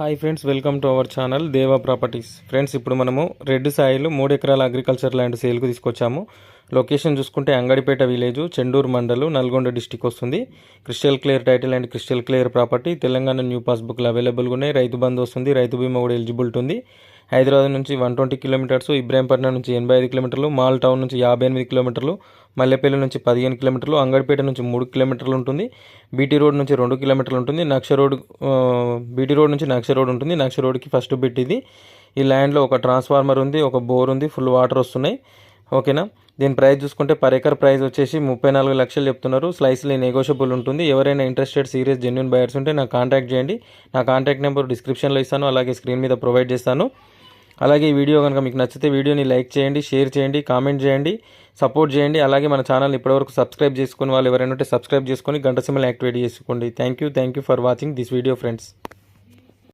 Hi friends welcome to our channel Deva properties friends ఇప్పుడు మనము red Sailu మూడు ఎకరాల అగ్రికల్చర్ ల్యాండ్ సేల్కు తీసుకొచ్చాము. లొకేషన్ చూసుకుంటే అంగడిపేట విలేజ్ చెండూరు మండలు నల్గొండ డిస్టిక్ వస్తుంది. Crystal clear title and crystal clear property Telangana new పాస్బుక్లు అవైలబుల్గా ఉన్నాయి. రైతు బంధు వస్తుంది రైతు బీమా కూడా ఎలిజిబిలిటీ ఉంది హైదరాబాద్ నుంచి వన్ ట్వంటీ కిలోమీటర్స్ ఇబ్రాహీంపట్నం నుంచి ఎనభై ఐదు కిలోమీటర్లు మాల్ టౌన్ నుంచి యాభై ఎనిమిది కిలోమీటర్లు మల్లెపల్లి నుంచి పదిహేను కిలోమీటర్లు అంగడిపేట నుంచి మూడు కిలోమీటర్లు ఉంటుంది. బీటీ రోడ్ నుంచి రెండు కిలోమీటర్లు ఉంటుంది. నక్ష రోడ్ బీటీ రోడ్ నుంచి నక్ష రోడ్ ఉంటుంది. నక్ష రోడ్కి ఫస్ట్ బిట్ ఇది. ఈ ల్యాండ్లో ఒక ట్రాన్స్ఫార్మర్ ఉంది ఒక బోర్ ఉంది ఫుల్ వాటర్ వస్తున్నాయి. ఓకేనా? దీని ప్రైస్ చూసుకుంటే పర్ ఎకర్ ప్రైస్ వచ్చేసి ముప్పై నాలుగు లక్షలు చెప్తున్నారు. స్లైస్లీ నెగోషియబుల్ ఉంటుంది. ఎవరైనా ఇంట్రెస్టెడ్ సీరియస్ జెన్యున్ బయర్స్ ఉంటే నాకు కాంటాక్ట్ చేయండి. నా కాంటాక్ట్ నెంబర్ డిస్క్రిప్షన్లో ఇస్తాను. అలాగే స్క్రీన్ మీద ప్రొవైడ్ చేస్తాను. అలాగే ఈ వీడియో కనుక మీకు నచ్చితే వీడియోని లైక్ చేయండి షేర్ చేయండి కామెంట్ చేయండి సపోర్ట్ చేయండి అలాగే మన ఛానల్ ఇప్పటివరకు సబ్స్క్రైబ్ చేసుకుని వాళ్ళు ఎవరైనా ఉంటే సబ్స్క్రైబ్ చేసుకొని గంట సిమ్మల్ని యాక్టివేట్ చేసుకోండి. Thank you thank you for watching this video friends